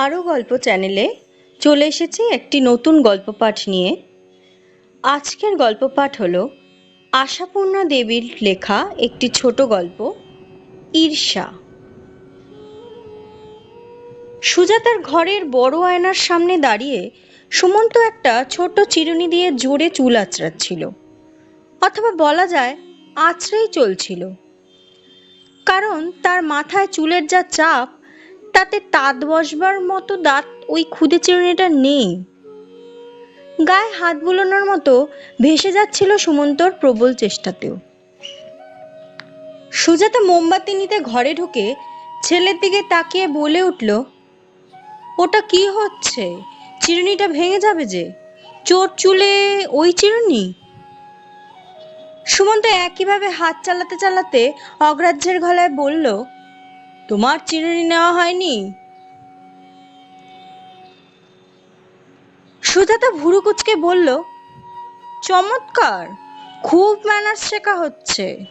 আরও গল্প চ্যানেলে চলে এসেছি একটি নতুন গল্প পাঠ নিয়ে। আজকের গল্প পাঠ হলো আশাপূর্ণা দেবীর লেখা একটি ছোট গল্প, ঈর্ষা। সুজাতার ঘরের বড় আয়নার সামনে দাঁড়িয়ে সুমন্ত একটা ছোট চিরুনি দিয়ে জোরে চুল আঁচড়াচ্ছিল, অথবা বলা যায় আঁচড়েই চলছিল। কারণ তার মাথায় চুলের যা চাপ তাতে তাঁত বসবার মতো দাঁত ওই খুদে চিরুনিটা নেই। গায়ে হাত বুলোনোর মতো ভেসে যাচ্ছিল সুমন্তর প্রবল চেষ্টাতেও। সুজাতা মোমবাতি নিতে ঘরে ঢুকে ছেলের দিকে তাকিয়ে বলে উঠল, ওটা কি হচ্ছে? চিরুনিটা ভেঙে যাবে যে? চোর চুলে ওই চিরুনি? সুমন্ত একইভাবে হাত চালাতে চালাতে অগ্রাহ্যের গলায় বলল তোমার চিরুনি নেওয়া হয়নি? সুজাতা ভুরু কুচকে বলল, চমৎকার, খুব ম্যানার্স শেখা হচ্ছে।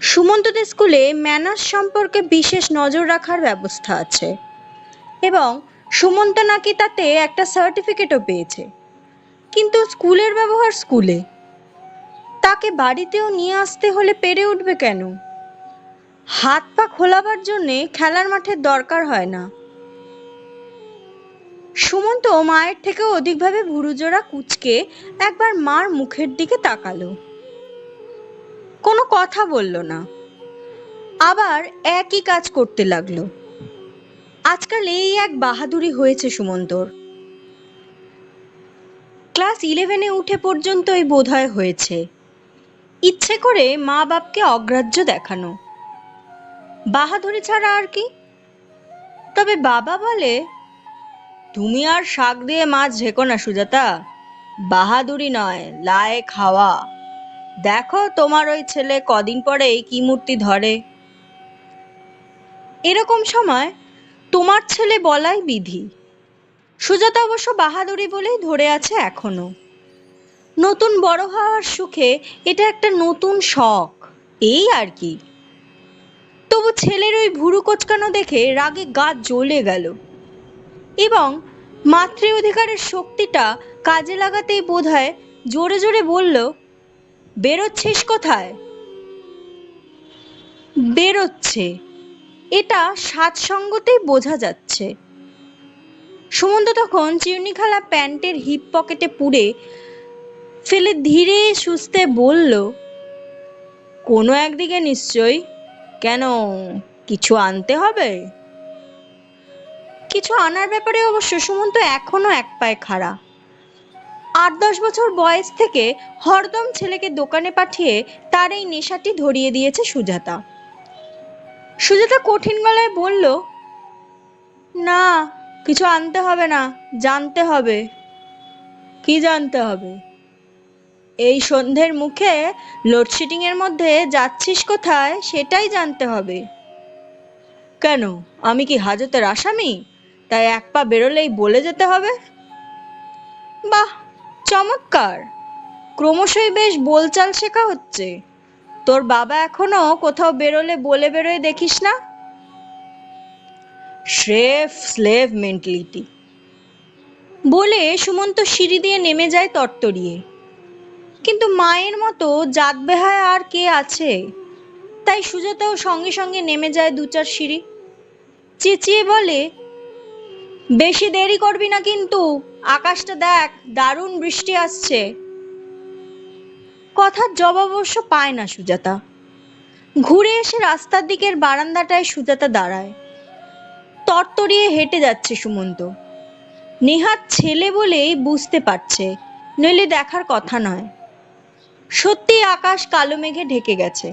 সুমন্তদের স্কুলে ম্যানার্স সম্পর্কে বিশেষ নজর রাখার ব্যবস্থা আছে। এবং সুমন্ত নাকি তাতে একটা সার্টিফিকেটও পেয়েছে। কিন্তু স্কুলের ব্যবহার স্কুলে। তাকে বাড়িতেও নিয়ে আসতে হলে পেরে উঠবে কেন? হাত পা খোলাবার জন্যে খেলার মাঠের দরকার হয় না। সুমন্ত মায়ের থেকেও অধিকভাবে ভুরুজোড়া কুচকে একবার মার মুখের দিকে তাকালো। কোনো কথা বলল না। আবার একই কাজ করতে লাগল। আজকাল এই এক বাহাদুরি হয়েছে সুমন্তর। ক্লাস ইলেভেনে উঠে পর্যন্তই বোধহয় হয়েছে। ইচ্ছে করে মা বাপকে অগ্রাহ্য দেখানো। বাহাদুরি ছাড়া আর কি? তবে বাবা বলে, তুমি আর শাক দিয়ে মাছ ঝেকো না সুজাতা। বাহাদুরি নয়, লায়ে খাওয়া। দেখো তোমার ওই ছেলে কদিন পরেই কি মূর্তি ধরে? এরকম সময় তোমার ছেলে বলাই বিধি। সুজাতা অবশ্য বাহাদুরি বলেই ধরে আছে এখনও। নতুন বড় হওয়ার সুখে এটা একটা নতুন শখ। এই আর কি। তবু ছেলের ওই ভুরু কোচকানো দেখে রাগে গা জ্বলে গেল। এবং মাতৃ অধিকারের শক্তিটা কাজে লাগাতেই বোধ হয় জোরে জোরে বলল, বেরোচ্ছিস কোথায়? বেরোচ্ছে। এটা সাতসঙ্গতেই বোঝা যাচ্ছে। সুমন্ত তখন চিরুনিখালা প্যান্টের হিপ পকেটে পুড়ে ফেলে ধীরে সুস্থে বলল, কোনো একদিকে নিশ্চয়ই কেন কিছু আনতে হবে? কিছু আনার ব্যাপারে অবশ্য সুমন্ত এখনও এক পায়ে খাড়া। আট দশ বছর বয়স থেকে হরদম ছেলেকে দোকানে পাঠিয়ে তার এই নেশাটি ধরিয়ে দিয়েছে সুজাতা। সুজাতা কঠিন গলায় বলল, না, কিছু আনতে হবে না, জানতে হবে। কি জানতে হবে? এই সন্ধ্যের মুখে লোডশেডিং এর মধ্যে যাচ্ছিস কোথায় সেটাই জানতে হবে। কেন? আমি কি হাজতের আসামি? তাই এক পা বেরোলেই বলে যেতে হবে? বাহ, চমৎকার। ক্রমশই বেশ বলচাল শেখা হচ্ছে। তোর বাবা এখনও কোথাও বেরোলে বলে বেরোয় দেখিস না? স্রেফ স্লেভ মেন্টালিটি। বলে সুমন্ত সিঁড়ি দিয়ে নেমে যায় তরতরিয়ে। কিন্তু মায়ের মতো জাত বেহায় আর কে আছে? তাই সুজাতাও সঙ্গে সঙ্গে নেমে যায় দু চার সিঁড়ি। চেঁচিয়ে বলে, বেশি দেরি করবি না কিন্তু, আকাশটা দেখ, দারুণ বৃষ্টি আসছে। কথার জবাব অবশ্য পায় না সুজাতা। ঘুরে এসে রাস্তার দিকের বারান্দাটায় সুজাতা দাঁড়ায়। তরতরিয়ে হেঁটে যাচ্ছে সুমন্ত। নেহাত ছেলে বলেই বুঝতে পারছে, নইলে দেখার কথা নয়। সত্যি আকাশ কালো মেঘে ঢেকে গেছে।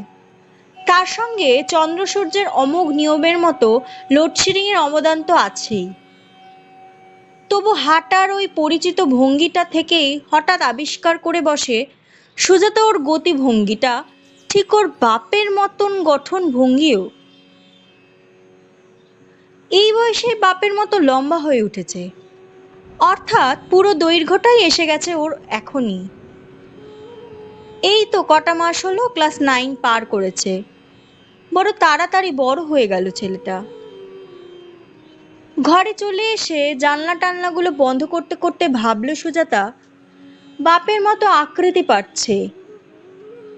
তার সঙ্গে চন্দ্র সূর্যের অমোঘ নিয়মের মতো লোডশেডিং এর অবদান তো আছেই। তবু হাঁটার ওই পরিচিত ভঙ্গিটা থেকেই হঠাৎ আবিষ্কার করে বসে সুজাতা ওর গতি ভঙ্গিটা, ঠিক ওর বাপের মতন গঠন ভঙ্গিও। এই বয়সে বাপের মতো লম্বা হয়ে উঠেছে। অর্থাৎ পুরো দৈর্ঘ্যটাই এসে গেছে ওর এখনই। এই তো কটা মাস হলো ক্লাস নাইন পার করেছে। বড় তাড়াতাড়ি বড় হয়ে গেল ছেলেটা। ঘরে চলে এসে জানলা টানলাগুলো বন্ধ করতে করতে ভাবল সুজাতা, বাপের মতো আকৃতি পাচ্ছে।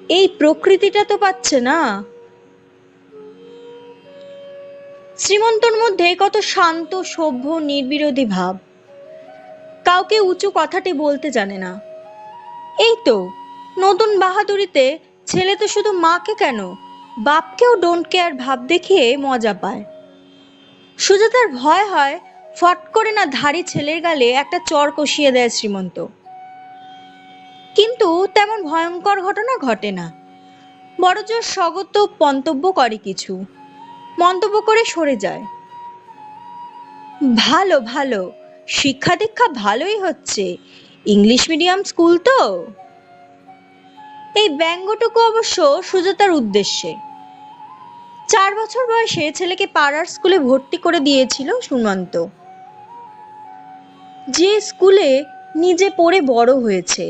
এই প্রকৃতিটা তো পাচ্ছে না। শ্রীমন্তর মধ্যে কত শান্ত, সভ্য, নির্বিরোধী ভাব। কাউকে উঁচু কথাটি বলতে জানে না। এই তো নতুন বাহাদুরিতে ছেলে তো শুধু মাকে কেন? বাপকেও ডোন্ট কেয়ার ভাব দেখিয়ে মজা পায়। সুজাতার ভয় হয়, ফট করে না ধাড়ি ছেলের গালে একটা চর কষিয়ে দেয় শ্রীমন্ত। কিন্তু তেমন ভয়ঙ্কর ঘটনা ঘটে না। বড়জোর স্বগত মন্তব্য করে কিছু। মন্তব্য করে সরে যায়। ভালো ভালো। শিক্ষা দীক্ষা ভালোই হচ্ছে। ইংলিশ মিডিয়াম স্কুল তো? এই ব্যঙ্গটুকু অবশ্য সুজাতার উদ্দেশ্যে। চার বছর বয়সে ছেলেকে পাড়ার স্কুলে ভর্তি করে দিয়েছিল সুমন্ত যে স্কুলে নিজে পড়ে বড় হয়েছে,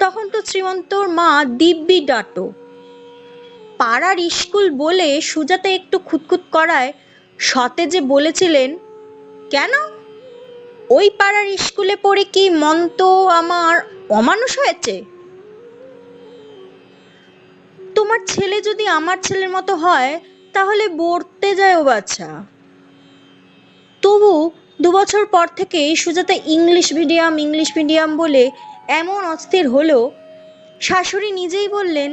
তখন তো শ্রীমন্তর মা দিব্যি ডাটো। পাড়ার স্কুল বলে সুজাতা একটু খুঁতখুত করায় সতে যে বলেছিলেন, কেন? ওই পাড়ার স্কুলে পড়ে কি মন তো আমার অমানুষ হয়েছে? তোমার ছেলে যদি আমার ছেলের মতো হয়, তাহলে পড়তে যায় ও বাচ্চা তবু দু বছর পর থেকে Sujata English medium English medium বলে এমন অস্থির হলো শাশুড়ি নিজেই বললেন,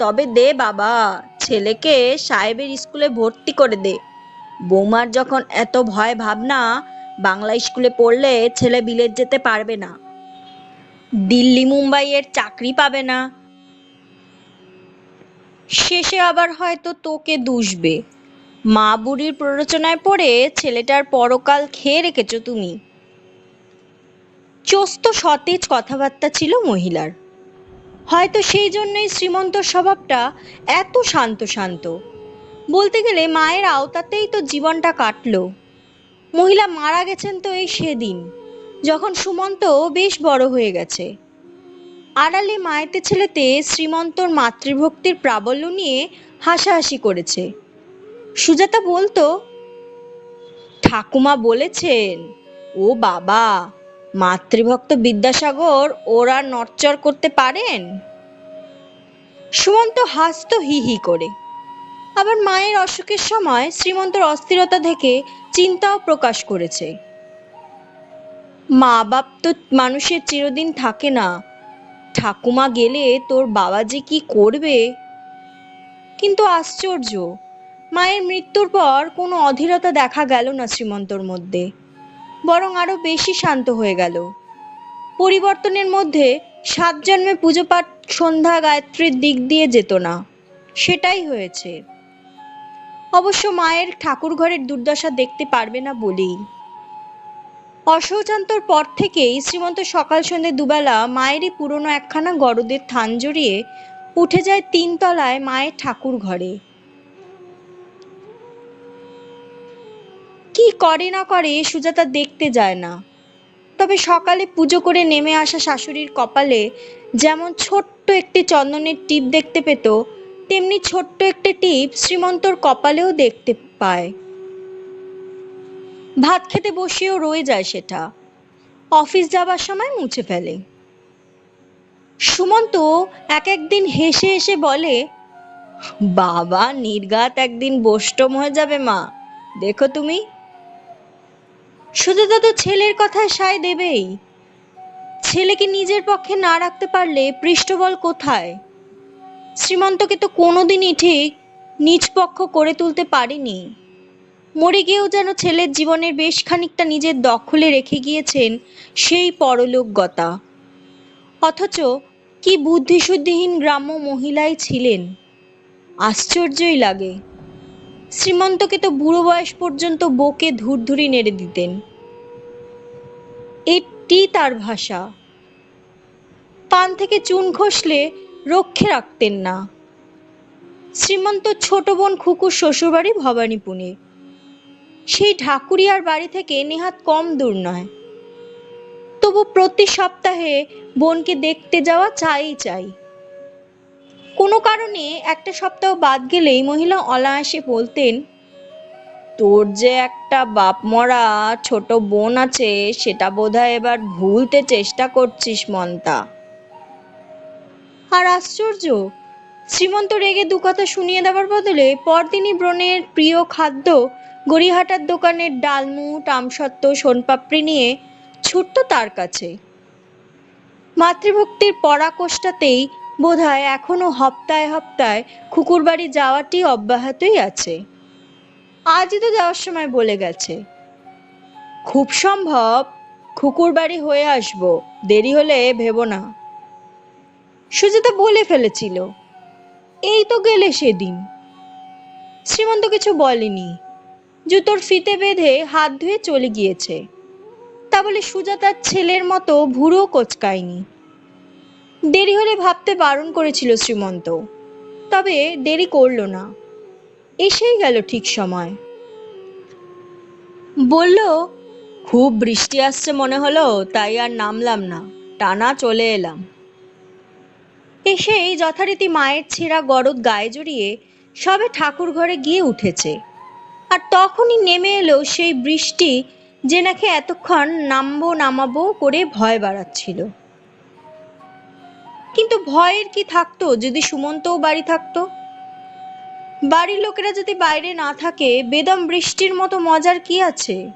তবে দে বাবা, ছেলেকে সাহেবের স্কুলে ভর্তি করে দে। বৌমার যখন এত ভয় ভাবনা, বাংলা স্কুলে পড়লে ছেলে বিলেত যেতে পারবে না। দিল্লি, মুম্বাইয়ের চাকরি পাবে না। শেষে আবার হয়তো তোকে দুষবে। মা বুড়ির প্ররোচনায় পড়ে ছেলেটার পরকাল খেয়ে রেখেছ তুমি। চস্ত সতেজ কথাবার্তা ছিল মহিলার। হয়তো সেই জন্যই শ্রীমন্তর স্বভাবটা এত শান্ত শান্ত। বলতে গেলে মায়ের আওতাতেই তো জীবনটা কাটলো। মহিলা মারা গেছেন তো এই সেদিন, যখন সুমন্ত বেশ বড় হয়ে গেছে। আড়ালে মায়েতে ছেলেতে শ্রীমন্তর মাতৃভক্তির প্রাবল্য নিয়ে হাসাহাসি করেছে। সুজাতা বলতো, ঠাকুমা বলেছেন, ও বাবা, মাতৃভক্ত বিদ্যাসাগর ওরা নড়চড় করতে পারেন? সুমন্ত হাসতো হি হি করে। আবার মায়ের অসুখের সময় শ্রীমন্তর অস্থিরতা থেকে চিন্তাও প্রকাশ করেছে। মা বাপ তো মানুষের চিরদিন থাকে না ঠাকুমা গেলে তোর বাবা যে কি করবে? কিন্তু আশ্চর্য, মায়ের মৃত্যুর পর কোনো অধীরতা দেখা গেল না শ্রীমন্তর মধ্যে, বরং আরও বেশি শান্ত হয়ে গেল। পরিবর্তনের মধ্যে সাত জন্মে পুজো পাঠ সন্ধ্যা গায়ত্রীর দিক দিয়ে যেত না, সেটাই হয়েছে। অবশ্য মায়ের ঠাকুর ঘরের দুর্দশা দেখতে পারবে না বলেই। অশৌচান্তর পর থেকেই শ্রীমন্ত সকাল সন্ধে দুবেলা মায়েরই পুরনো একখানা গরদের থান জড়িয়ে উঠে যায় তিনতলায় মায়ের ঠাকুর ঘরে। কি করে না করে সুজাতা দেখতে যায় না। তবে সকালে পুজো করে নেমে আসা শাশুড়ির কপালে যেমন ছোট্ট একটি চন্দনের টিপ দেখতে পেত, তেমনি ছোট্ট একটি টিপ শ্রীমন্তর কপালেও দেখতে পায়। ভাত খেতে বসেও রয়ে যায় সেটা। অফিস যাবার সময় মুছে ফেলে। সুমন্ত এক একদিন হেসে হেসে বলে, বাবা নির্গাত একদিন বষ্টম হয়ে যাবে মা। দেখো তুমি। সুজাতা তো ছেলের কথায় সায় দেবেই। ছেলেকে নিজের পক্ষে না রাখতে পারলে পৃষ্ঠবল কোথায়? শ্রীমন্তকে তো কোনোদিনই ঠিক নিজ পক্ষ করে তুলতে পারেনি। মরে গিয়েও যেন ছেলের জীবনের বেশ খানিকটা নিজের দখলে রেখে গিয়েছেন সেই পরলোকগতা। অথচ কি বুদ্ধিশুদ্ধিহীন গ্রাম্য মহিলাই ছিলেন। আশ্চর্যই লাগে। শ্রীমন্তকে তো বুড়ো বয়স পর্যন্ত বকে ধুরধুরি নেড়ে দিতেন। এটি তার ভাষা। পান থেকে চুন খসলে রক্ষে রাখতেন না। শ্রীমন্ত ছোট বোন খুকুর শ্বশুরবাড়ি ভবানীপুরে। সেই ঢাকুরিয়ার বাড়ি থেকে নেহাত কম দূর নয়। তবু প্রতি সপ্তাহে বোনকে দেখতে যাওয়া চাই চাই। কোনো কারণে একটা সপ্তাহ বাদ গেলেই মহিলা অনায়াসে বলতেন, তোর যে একটা বাপ মরা ছোট বোন আছে, সেটা বোধহয় এবার ভুলতে চেষ্টা করছিস মন্তা আর আশ্চর্য, শ্রীমন্ত রেগে দু কথা শুনিয়ে দেওয়ার বদলে পরদিনই ব্রণের প্রিয় খাদ্য গড়িহাটার দোকানের ডালমুট, আমসত্ত্ব, সোনপাপড়ি নিয়ে ছুটত তার কাছে। মাতৃভক্তির পরাকোষ্টাতেই বোধহয় এখনও হপ্তায় হপ্তায় খুকুর বাড়ি যাওয়াটি অব্যাহতই আছে। আজই তো যাওয়ার সময় বলে গেছে। খুব সম্ভব খুকুর বাড়ি হয়ে আসব, দেরি হলে ভেবো না। সুজাতা বলে ফেলেছিল, এই তো গেলে সেদিন। শ্রীমন্ত কিছু বলেনি। জুতোর ফিতে বেঁধে হাত ধুয়ে চলে গিয়েছে। তা বলে সুজাতার ছেলের মতো ভুরো কোচকায়নি। দেরি হলে ভাবতে বারণ করেছিল শ্রীমন্ত। তবে দেরি করল না। এসেই গেল ঠিক সময়। বলল, খুব বৃষ্টি আসছে মনে হলো, তাই আর নামলাম না। টানা চলে এলাম। এসেই যথারীতি মায়ের ছেঁড়া গরদ গায়ে জড়িয়ে সবে ঠাকুর ঘরে গিয়ে উঠেছে। আর তখনই নেমে এলো সেই বৃষ্টি যে নাকি এতক্ষণ নামবো নামাবো করে ভয় বাড়াচ্ছিল। কিন্তু ভয়ের কি থাকতো যদি সুমন্তও বাড়ি থাকতো? বাড়ির লোকেরা যদি বাইরে না থাকে, বেদম বৃষ্টির মতো মজার কি আছে?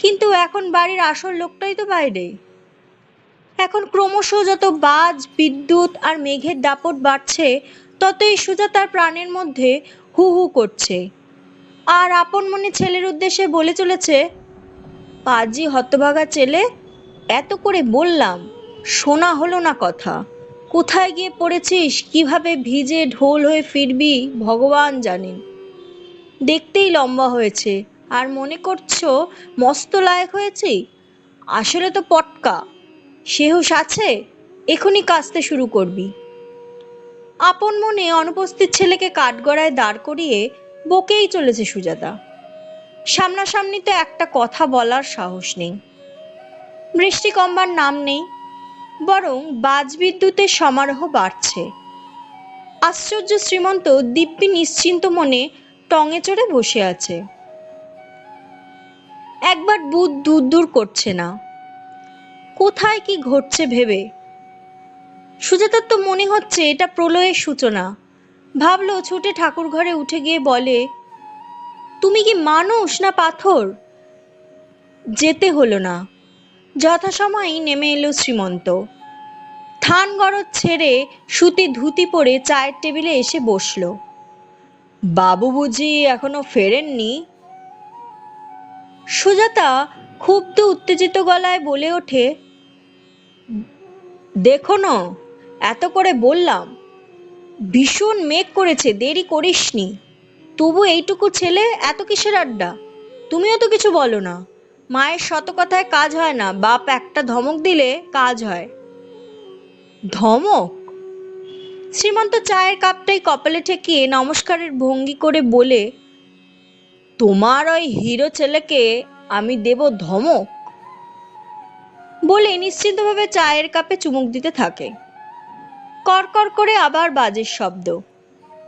কিন্তু এখন বাড়ির আসল লোকটাই তো বাইরে। এখন ক্রমশ যত বাজ, বিদ্যুৎ আর মেঘের দাপট বাড়ছে, ততই সুজা তার প্রাণের মধ্যে হু হু করছে। আর আপন মনে ছেলের উদ্দেশ্যে বলে চলেছে, পাজি হতভাগা ছেলে, এত করে বললাম, শোনা হলো না কথা। কোথায় গিয়ে পড়েছিস? কীভাবে ভিজে ঢোল হয়ে ফিরবি? ভগবান জানেন দেখতেই লম্বা হয়েছে। আর মনে করছ মস্ত লায়ক হয়েছি? আসলে তো পটকা। সেহুস আছে? এখনই কাঁচতে শুরু করবি। আপন মনে অনুপস্থিত ছেলেকে কাঠগড়ায় দাঁড় করিয়ে বকেই চলেছে সুজাতা। সামনাসামনি তো একটা কথা বলার সাহস নেই। বৃষ্টি কমবার নাম নেই, বরং বাজবিদ্যুতের সমারোহ বাড়ছে। আশ্চর্য শ্রীমন্ত দিব্যি নিশ্চিন্ত মনে টঙে চড়ে বসে আছে। একবার বুধ দূর দূর করছে না। কোথায় কি ঘটছে ভেবে? সুজাতার তো মনে হচ্ছে এটা প্রলয়ের সূচনা। ভাবলো ছুটে ঠাকুর ঘরে উঠে গিয়ে বলে, তুমি কি মানুষ না পাথর? যেতে হলো না। যথাসময়েই নেমে এলো শ্রীমন্ত। থান গরজ ছেড়ে সুতি ধুতি পরে চায়ের টেবিলে এসে বসল। বাবু বুঝি এখনও ফেরেননি? সুজাতা ক্ষুব্ধ উত্তেজিত গলায় বলে ওঠে, দেখো না, এত করে বললাম। ভীষণ মেঘ করেছে, দেরি করিসনি। তবু এইটুকু ছেলে, এত কিসের আড্ডা? তুমিও তো কিছু বলো না। মায়ের শত কথায় কাজ হয় না, বাপ একটা ধমক দিলে কাজ হয়। ধমক? শ্রীমন্ত চায়ের কাপটাই কপালে ঠেকিয়ে নমস্কারের ভঙ্গি করে বলে, তোমার ওই হিরো ছেলেকে আমি দেব ধমক? বলে নিশ্চিন্তভাবে চায়ের কাপে চুমুক দিতে থাকে। কড়কড় করে আবার বাজের শব্দ।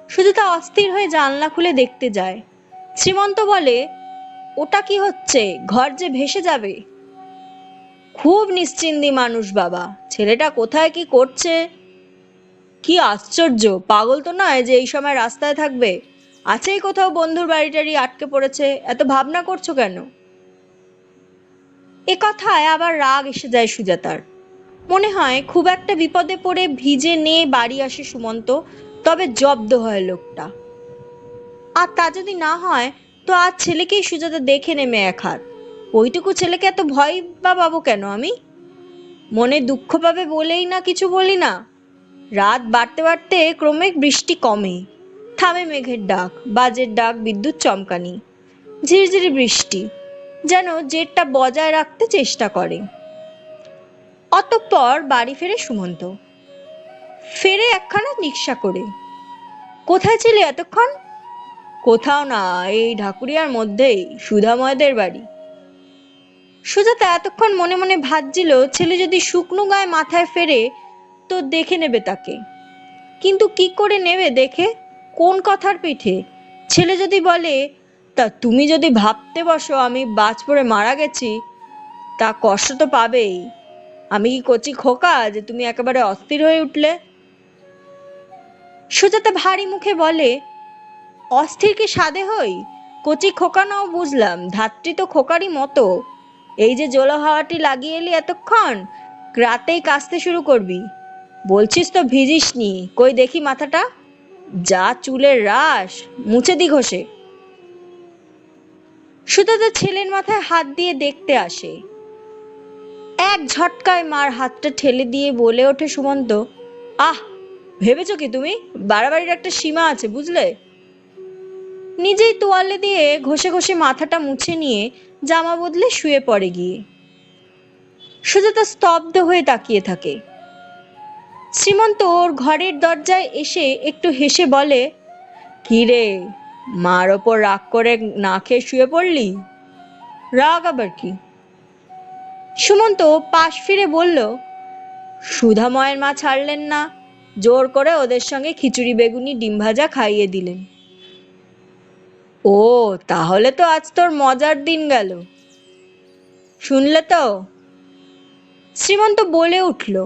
শুধু তা অস্থির হয়ে জানলা খুলে দেখতে যায়। শ্রীমন্ত বলে, ওটা কি হচ্ছে? ঘর যে ভেসে যাবে? খুব নিশ্চিন্দি মানুষ বাবা। ছেলেটা কোথায় কি করছে? কি আশ্চর্য! পাগল তো নয় যে এই সময় রাস্তায় থাকবে। আছেই কোথাও বন্ধুর বাড়ি টাড়ি আটকে পড়েছে। এত ভাবনা করছ কেন? এ কথায় আবার রাগ এসে যায় সুজাতার। মনে হয় খুব একটা বিপদে পড়ে ভিজে নিয়ে বাড়ি আসে সুমন্ত, তবে জব্দ হয় লোকটা। আর তা যদি না হয়, তো আজ ছেলেকেই সুজাতা দেখে নেমে এক হাত। ওইটুকু ছেলেকে এত ভয় বা পাবো কেন আমি? মনে দুঃখ পাবে বলেই না কিছু বলি না। রাত বাড়তে বাড়তে ক্রমে বৃষ্টি কমে। থামে মেঘের ডাক, বাজের ডাক, বিদ্যুৎ চমকানি। ঝিরঝিরি বৃষ্টি, যেন জেটটা বজায় রাখতে চেষ্টা করে। অতঃপর বাড়ি ফেরে সুমন্ত। ফেরে একখানা রিক্সা করে। কোথায় ছিলে এতক্ষণ? কোথাও না, এই ঢাকুরিয়ার মধ্যেই, সুধাময়দের বাড়ি। সুজাতা এতক্ষণ মনে মনে ভাবছিল, ছেলে যদি শুকনো গায়ে মাথায় ফেরে, তো দেখে নেবে তাকে। কিন্তু কি করে নেবে দেখে? কোন কথার পিঠে? ছেলে যদি বলে, তা তুমি যদি ভাবতে বসো, আমি বাজ পড়ে মারা গেছি, তা কষ্ট তো পাবেই। আমি কি কচি খোকা যে তুমি একেবারে অস্থির হয়ে উঠলে? সুজাতা ভারী মুখে বলে, অস্থির কি সাদে হই? কচি খোকা নাও বুঝলাম, ধাত্রী তো খোকারই মতো। এই যে জলো হাওয়াটি লাগিয়ে এলি এতক্ষণ, রাতেই কাশতে শুরু করবি। বলছিস তো ভিজিস নি কই দেখি মাথাটা? যা চুলের রাস মুছে দি ঘষে। সুজাতা ছেলের মাথায় হাত দিয়ে দেখতে আসে। এক ঝটকায় মার হাতটা ঠেলে দিয়ে বলে ওঠে সুমন্ত, আহ, ভেবেছো কি তুমি? বাড়াবাড়ির একটা সীমা আছে, বুঝলে? নিজেই তোয়ালে দিয়ে ঘষে ঘষে মাথাটা মুছে নিয়ে জামা বদলে শুয়ে পড়ে গিয়ে। সুজাতা স্তব্ধ হয়ে তাকিয়ে থাকে। শ্রীমন্ত ওর ঘরের দরজায় এসে একটু হেসে বলে, কি রে, মার ওপর রাগ করে না খেয়ে শুয়ে পড়লি? রাগ আবার কি? সুমন্ত পাশ ফিরে বলল, সুধাময়ের মা ছাড়লেন না। জোর করে ওদের সঙ্গে খিচুড়ি, বেগুনি, ডিম ভাজা খাইয়ে দিলেন। ও, তাহলে তো আজ তোর মজার দিন গেল। শুনলে তো? শ্রীমন্ত বলে উঠল,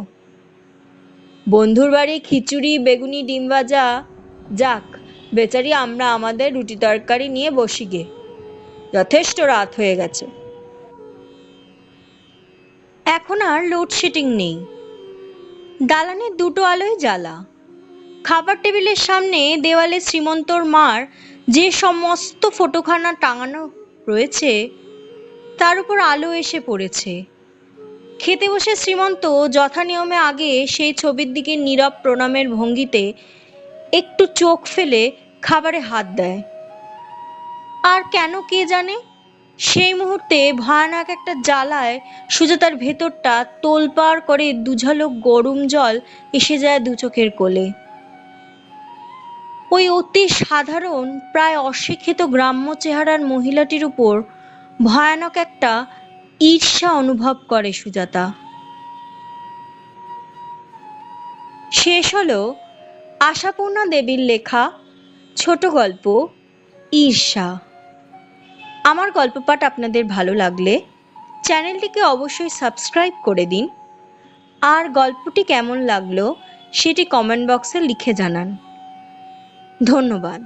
বন্ধুর বাড়ি খিচুড়ি, বেগুনি, ডিম ভাজা, যাক, বেচারি আমরা আমাদের রুটি তরকারি নিয়ে বসি গে। যথেষ্ট রাত হয়ে গেছে। এখন আর লোডশেডিং নেই। দালানের দুটো আলোয় জ্বালা। খাবার টেবিলের সামনে দেওয়ালে শ্রীমন্তর মার যে সমস্ত ফটোখানা টাঙানো রয়েছে, তার উপর আলো এসে পড়েছে। খেতে বসে শ্রীমন্ত যথানিয়মে আগে সেই ছবির দিকে নীরব প্রণামের ভঙ্গিতে একটু চোখ ফেলে খাবারে হাত দেয়। আর কেন কে জানে? সেই মুহূর্তে ভয়ানক একটা জ্বালায় সুজাতার ভেতরটা তোলপাড় করে দুঝালক গরম জল এসে যায় দু চোখের কোলে। ওই অতি সাধারণ, প্রায় অশিক্ষিত গ্রাম্য চেহারার মহিলাটির উপর ভয়ানক একটা ঈর্ষা অনুভব করে সুজাতা। শেষ হলো আশাপূর্ণা দেবীর লেখা ছোট গল্প, ঈর্ষা। আমার গল্প পাঠ আপনাদের ভালো লাগলে চ্যানেলটিকে অবশ্যই সাবস্ক্রাইব করে দিন। আর গল্পটি কেমন লাগল সেটি কমেন্ট বক্সে লিখে জানান। ধন্যবাদ।